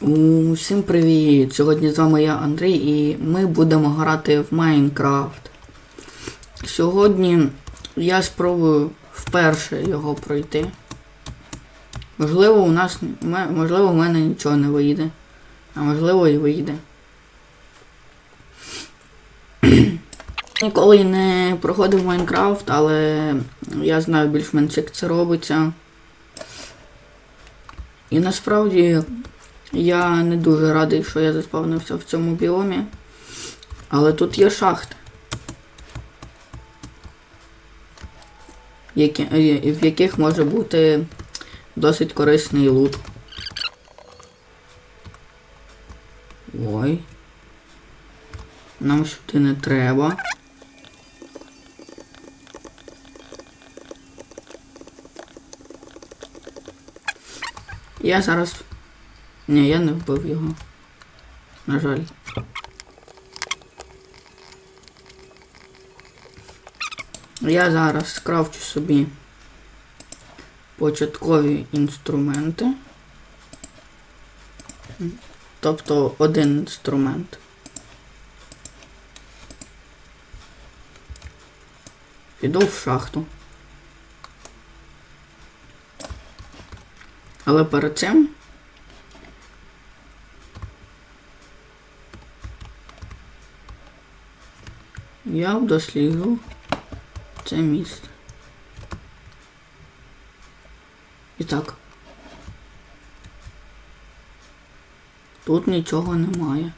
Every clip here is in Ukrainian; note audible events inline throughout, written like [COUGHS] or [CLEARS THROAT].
Усім привіт! Сьогодні з вами я Андрій і ми будемо грати в Майнкрафт. Сьогодні я спробую вперше його пройти. Можливо, у нас можливо, в мене нічого не вийде. А можливо і вийде. [CLEARS THROAT] Ніколи не проходив Майнкрафт, але я знаю більш-менш як це робиться. І насправді я не дуже радий, що я заспавнився в цьому біомі. Але тут є шахти. Які, е, в яких може бути досить корисний лут. Ой. Нам сюди не треба. Я зараз ні, я не вбив його. На жаль. Я зараз скрафчу собі початкові інструменти. Тобто один інструмент. Піду в шахту. Але перед цим Я досліджу це місце. І так. Тут нічого немає.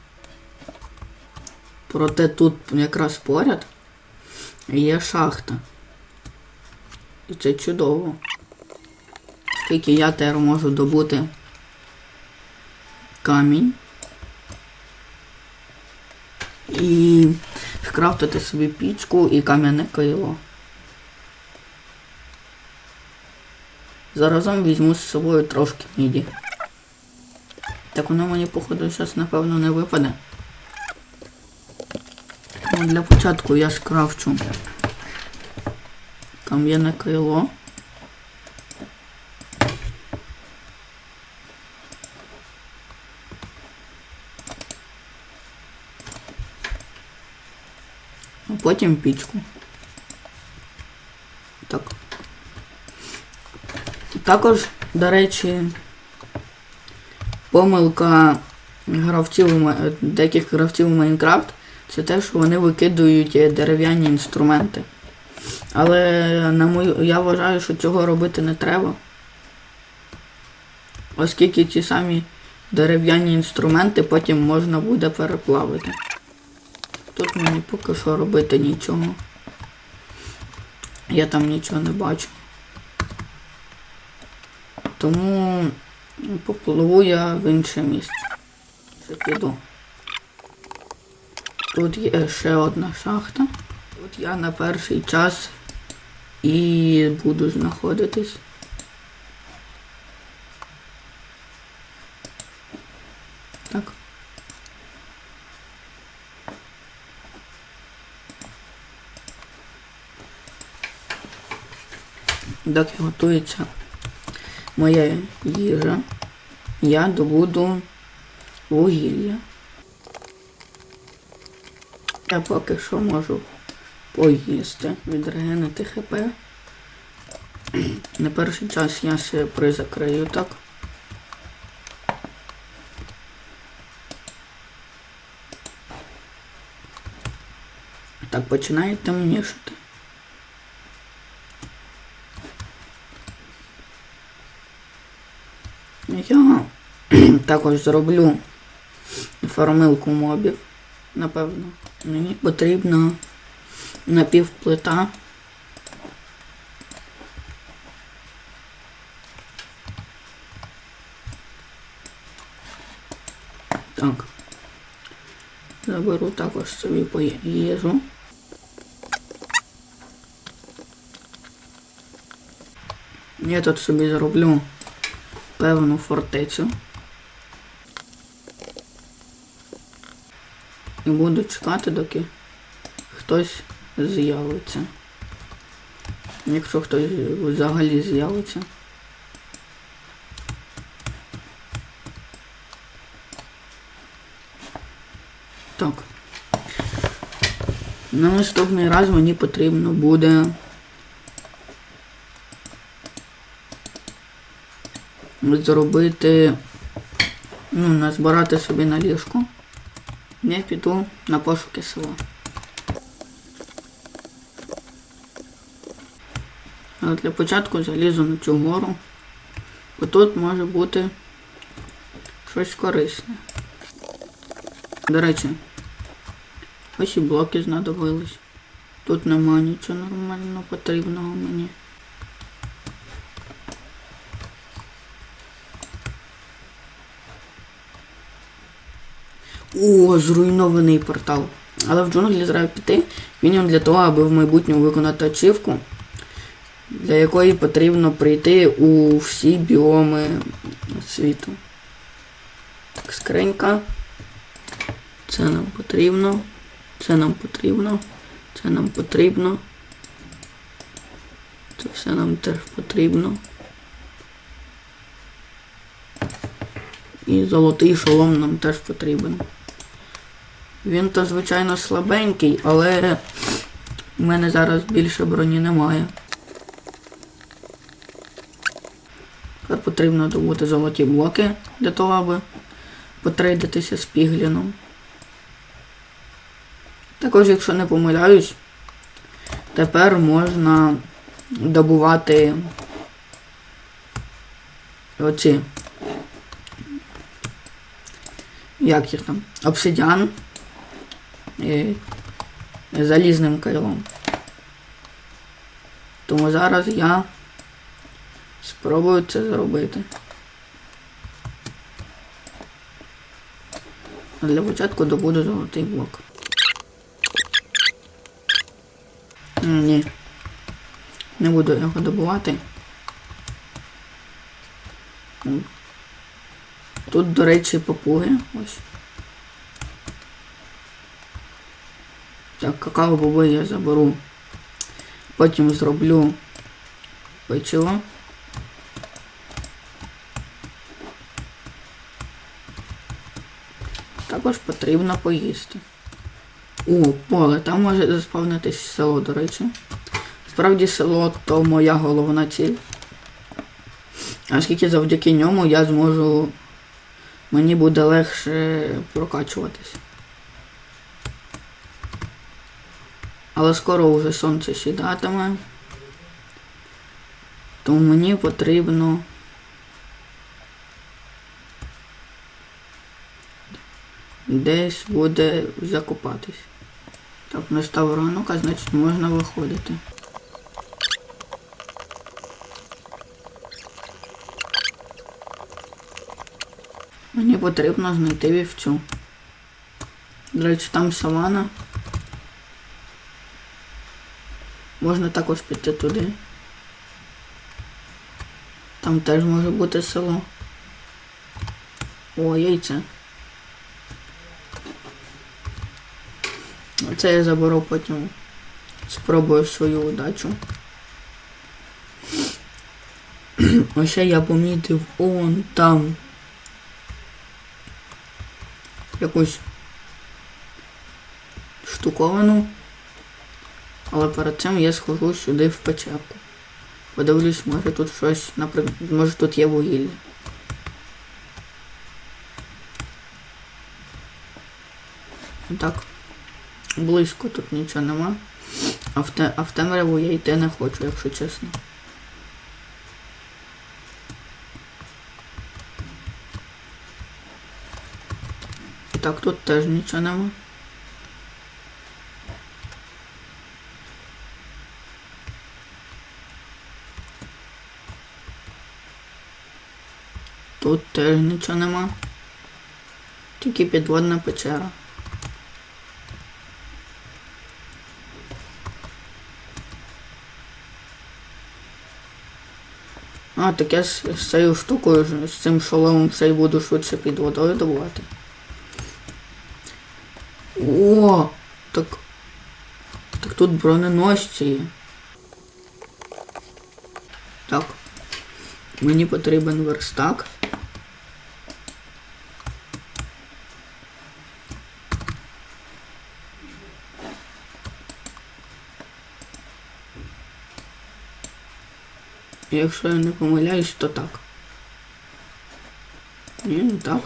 Проте тут якраз поряд є шахта. І це чудово. Скільки я тепер можу добути камінь. І скрафтити собі пічку і кам'яне кило. Заразом візьму з собою трошки міді. Так воно мені, походу, зараз, напевно, не випаде. Ну, для початку я скрафчу кам'яне кайло. Потім пічку. Так. Також, до речі, помилка гравців, деяких гравців у Майнкрафт це те, що вони викидують дерев'яні інструменти. Але на мою, я вважаю, що цього робити не треба. Оскільки ці самі дерев'яні інструменти потім можна буде переплавити. Тут мені поки що робити нічого. Я там нічого не бачу. Тому попливу я в інше місце. Ще піду. Тут є ще одна шахта. Тут я на перший час і буду знаходитись. Так. Доки готується моя їжа, я добуду вугілля. Я поки що можу поїсти, відрегенити хп. На перший час я ще призакрию так. Так, починає темнішати. Я [CLEARS THROAT] також зроблю фармилку мобів, напевно. Мені потрібна напівплита. Так. Заберу також собі по їжу. Я тут собі зроблю певну фортецю. І буду чекати, доки хтось з'явиться. Якщо хтось взагалі з'явиться. Так. На наступний раз мені потрібно буде... Зробити. Ну, назбирати собі на ліжку. Я піду на пошуки села. Але для початку залізу на цю гору. Бо тут може бути щось корисне. До речі, ось і блоки знадобились. Тут нема нічого нормально потрібного мені. О, зруйнований портал. Але в джунглі треба піти мінімум для того, аби в майбутньому виконати ачівку, для якої потрібно прийти у всі біоми світу. Так, скринька. Це нам потрібно. Це нам потрібно. Це нам потрібно. Це все нам теж потрібно. І золотий шолом нам теж потрібен. Він то, звичайно, слабенький, але в мене зараз більше броні немає. Тепер потрібно добути золоті блоки для того, аби потрейдитися з пігліном. Також, якщо не помиляюсь, тепер можна добувати оці. Як їх там? Обсидіан залізним кайлом. Тому зараз я спробую це зробити. Для початку добуду золотий блок. Ні. Не буду його добувати. Тут, до речі, попуги. Ось. Так, какао боби я заберу. Потім зроблю печиво. Також потрібно поїсти. О, поле, там може заспавнитись село, до речі. Справді село то моя головна ціль. Оскільки завдяки ньому я зможу. Мені буде легше прокачуватись. Але скоро вже сонце сідатиме. Тому мені потрібно. Десь буде закопатись. Так, настав ранок, а значить можна виходити. Мені потрібно знайти вівцю. До речі, там савана. Можна також піти туди. Там теж може бути село. О, яйце. Це я заберу потім. Спробую свою удачу. [CLEARS THROAT] Ось я помітив он там якусь штуковину. Але перед цим я схожу сюди в печерку. Подивлюсь, може тут щось, наприклад, може тут є вугілля. Так, близько тут нічого нема. А в, те, а в темряву я йти не хочу, якщо чесно. Так, тут теж нічого нема. Тут теж нічого нема. Тільки підводна печера. А, так я з, цією штукою, з цим шоломом ще й буду швидше під водою добувати. О! Так. Так тут броненосці є. Так. Мені потрібен верстак. Якщо я не помиляюсь, то так. Ні, не так.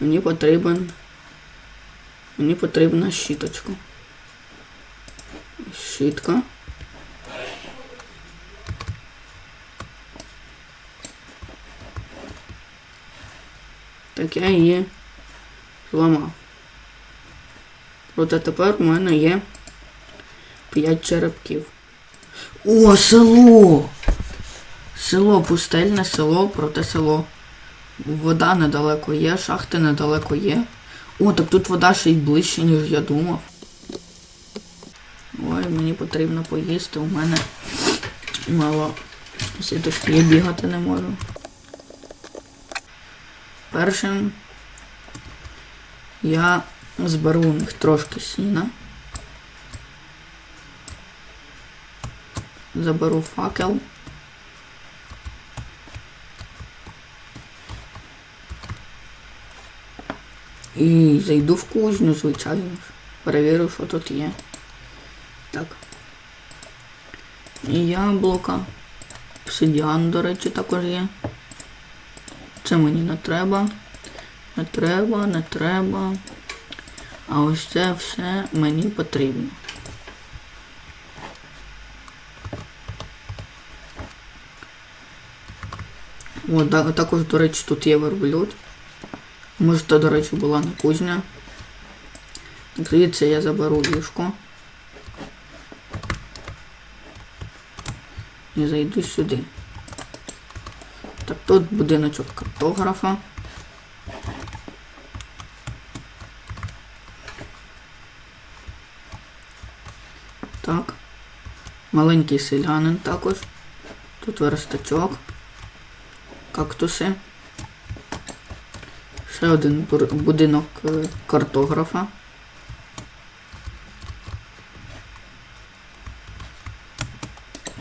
Мені потрібен. Мені потрібна щіточка. Щітка. Так я її зламав. Проте тепер у мене є 5 черепків. О, село! Село, пустельне село, проте село. Вода недалеко є, шахти недалеко є. О, так тут вода ще й ближче, ніж я думав. Ой, мені потрібно поїсти, у мене мало сіточки, я бігати не можу. Першим я зберу у них трошки сіна. Заберу факел. І зайду в кузню, звичайно. Перевірю, що тут є. Так. І яблука. Обсидіан, до речі, також є. Це мені не треба. Не треба, не треба. А ось це все мені потрібно. О, да, також, до речі, тут є верблюд. Може, то, до речі, була не кузня. Так, Звідси я заберу ліжко. І зайду сюди. Так, тут будиночок картографа. Так. Маленький селянин також. Тут верстачок. Кактуси. Ще один будинок е, картографа.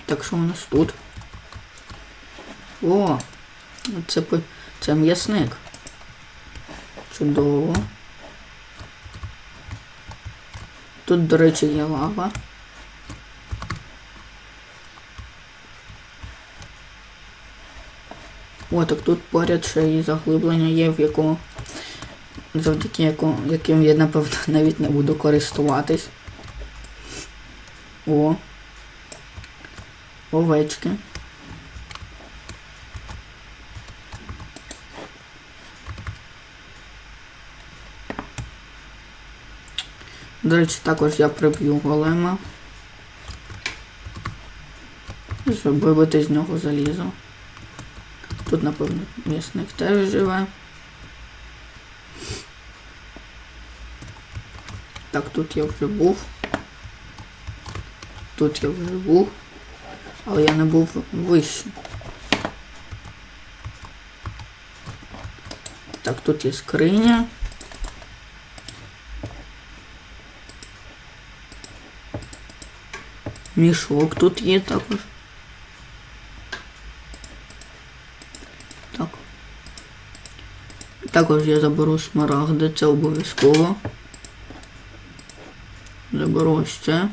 Так що у нас тут? О! Це, це м'ясник. Чудово. Тут, до речі, є лава. О, так тут поряд ще і заглиблення є, в якому завдяки яко, яким я напевно [LAUGHS] навіть не буду користуватись. О. Овечки. До речі, також я приб'ю голема. Щоб вибити з нього залізо. Тут, напевно, м'ясник теж живе. Так, тут я вже був. Тут я вже був. Але я не був вище. Так, тут є скриня. Мішок тут є також. Так. Також я заберу смарагди, це обов'язково. Заберу ось це.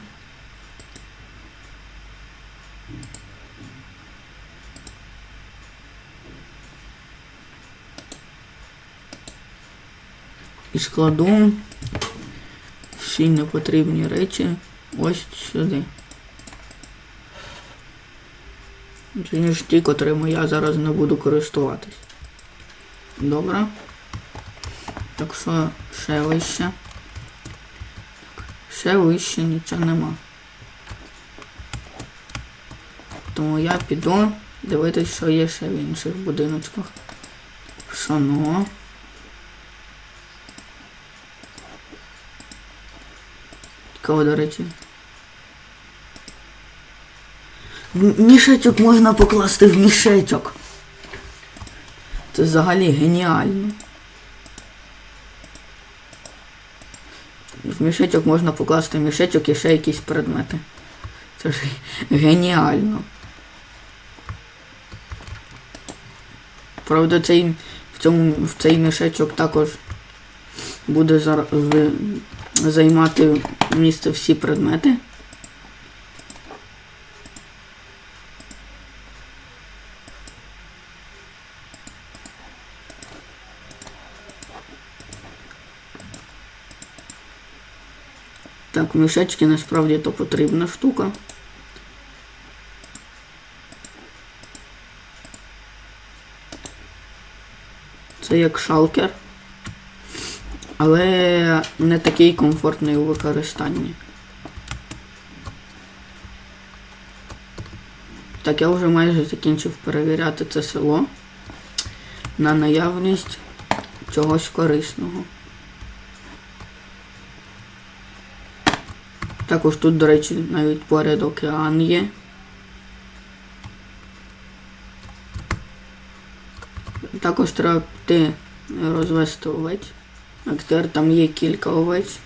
І складу всі непотрібні речі ось сюди. Це ніж ті, котрими я зараз не буду користуватись. Добре. Так що ще вище. Ще вище нічого нема. Тому я піду дивитись, що є ще в інших будиночках. Шано. Кого, до речі. В мішечок можна покласти в мішечок. Це взагалі геніально. Мішечок можна покласти мішечок і ще якісь предмети. Це ж геніально. Правда, цей, в, цьому, в цей мішечок також буде зар- в- займати місце всі предмети. Так, мішечки насправді то потрібна штука. Це як шалкер, але не такий комфортний у використанні. Так, я вже майже закінчив перевіряти це село на наявність чогось корисного. Також тут, до речі, навіть поряд океан є. Також треба піти розвести овець. Актер там є кілька овець.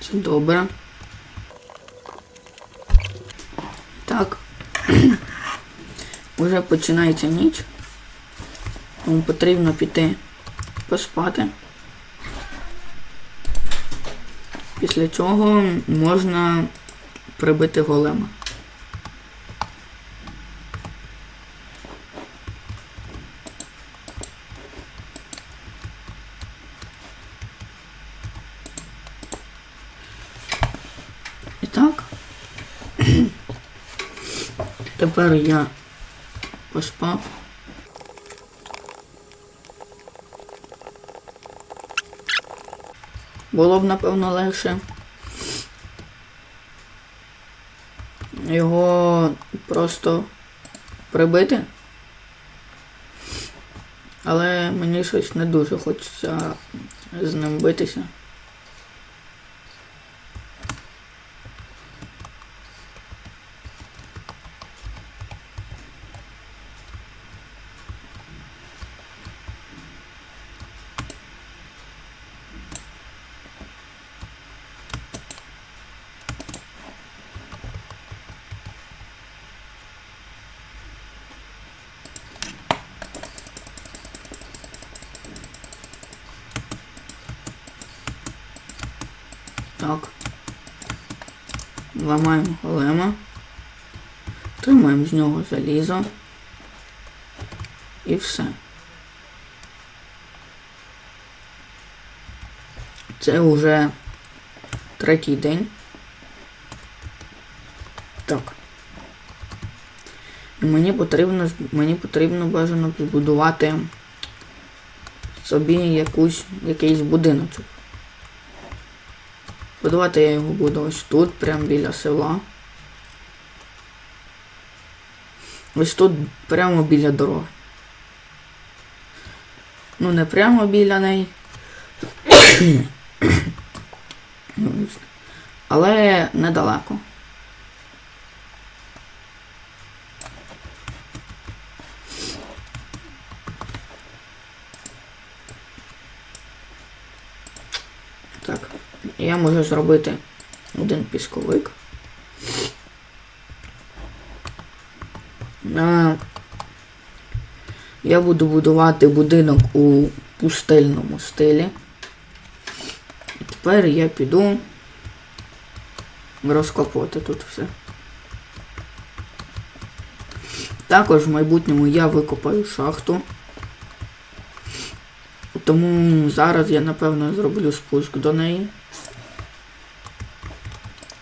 Це добре. Так. [CLEARS THROAT] Уже починається ніч. Тому потрібно піти поспати. Після чого можна прибити голема. І так. [CLEARS THROAT] Тепер я поспав. Було б, напевно, легше його просто прибити. Але мені щось не дуже хочеться з ним битися. Так. Ламаємо голема. Тримаємо з нього залізо. І все. Це вже третій день. Так. І мені потрібно, мені потрібно бажано збудувати собі якусь, якийсь будиночок. Будувати я його буду ось тут, прямо біля села. Ось тут прямо біля дороги. Ну, не прямо біля неї. [COUGHS] Ну. Але недалеко. Так, можу зробити один пісковик. Я буду будувати будинок у пустельному стилі. Тепер я піду розкопувати тут все. Також в майбутньому я викопаю шахту. Тому зараз я напевно зроблю спуск до неї.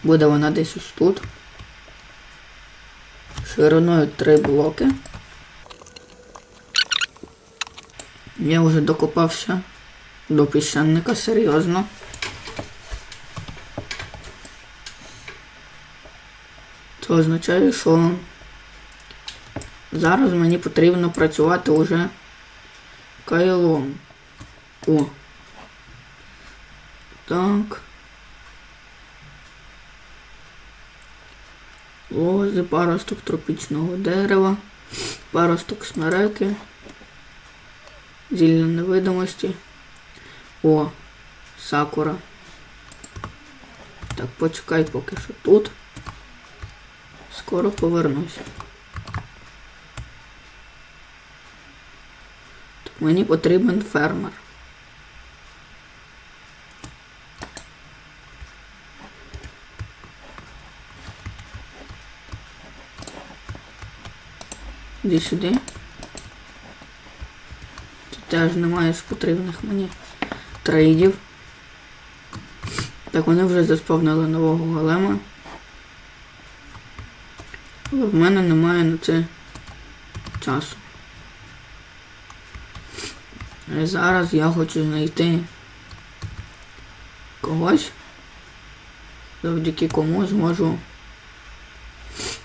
Буде вона десь ось тут. Шириною три блоки. Я вже докопався до пісенника серйозно. Це означає, що зараз мені потрібно працювати уже кайлом. О. Так. Лози, паросток тропічного дерева, паросток смереки, зілля невидимості. О, сакура. Так, почекай поки що тут. Скоро повернусь. Так, мені потрібен фермер. Іди сюди. Тут теж з потрібних мені. трейдів. Так, вони вже заспавнили нового голема. Але в мене немає на це часу. І зараз я хочу знайти когось, завдяки кому зможу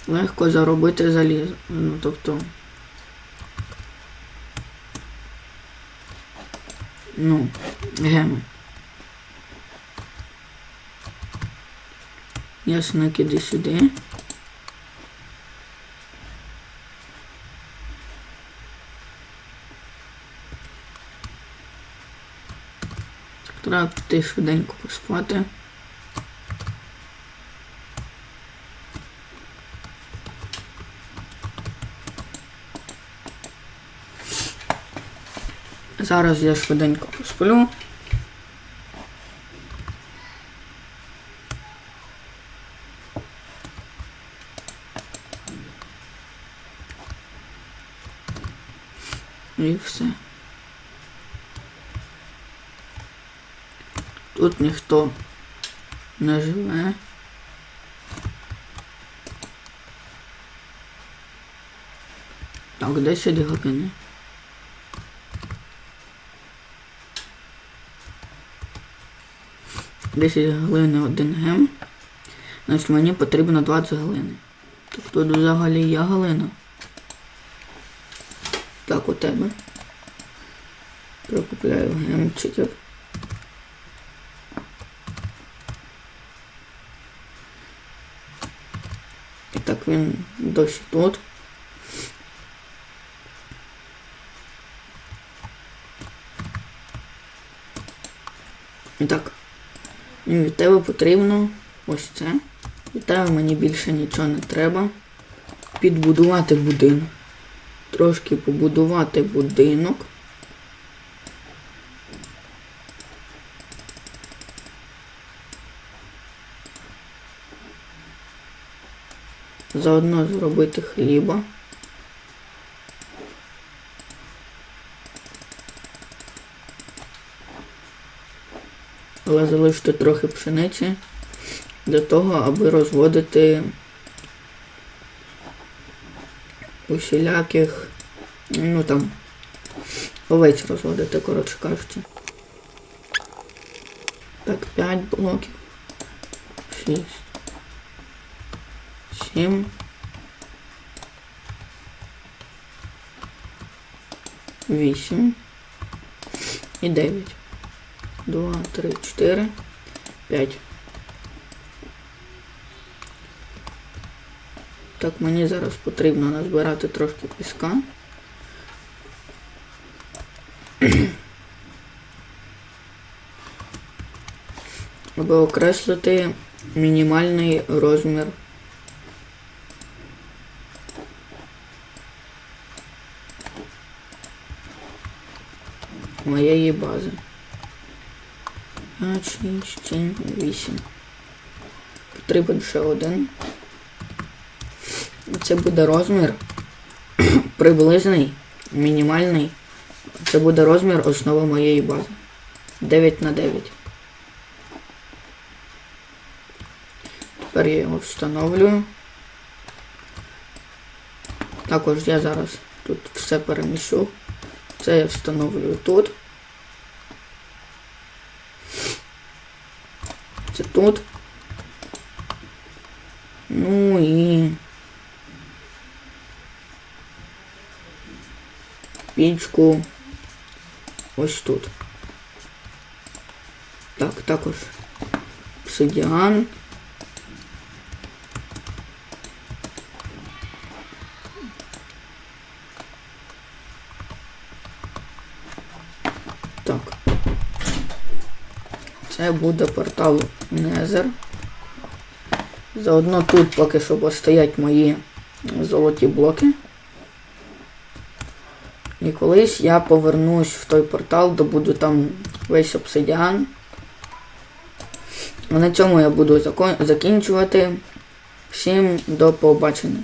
легко заробити залізо. Ну, тобто. Ну, геми. Ясно, іди сюди. Так, треба піти швиденько поспати. Зараз я швиденько посплю. І все. Тут ніхто не живе. Так, 10 годин. Десять глини один гем. Значить мені потрібно 20 глини. Тут взагалі є глина. Так, у тебе. Прикупляю гемчиків. І так він досі тут. І так. Від тебе потрібно ось це. Від тебе мені більше нічого не треба. Підбудувати будинок. Трошки побудувати будинок. Заодно зробити хліба. Але залишити трохи пшениці для того, аби розводити усіляких, ну там, овець розводити, коротше кажучи. Так, 5 блоків. 6. 7. 8. І 9. 2, 3, 4, 5. Так, мені зараз потрібно назбирати трошки піска. [CLEARS THROAT] Аби окреслити мінімальний розмір моєї бази. 5, 6, 7, 8. Потрібен ще один. Це буде розмір [CLEARS THROAT] приблизний, мінімальний. Це буде розмір основи моєї бази. 9 на 9. Тепер я його встановлюю. Також я зараз тут все переміщу. Це я встановлюю тут. тут. Ну і пічку ось тут. Так, також обсидіан. Буде портал Незер. Заодно тут поки що постоять мої золоті блоки. І колись я повернусь в той портал, добуду там весь обсидіан. На цьому я буду закінчувати. Всім до побачення.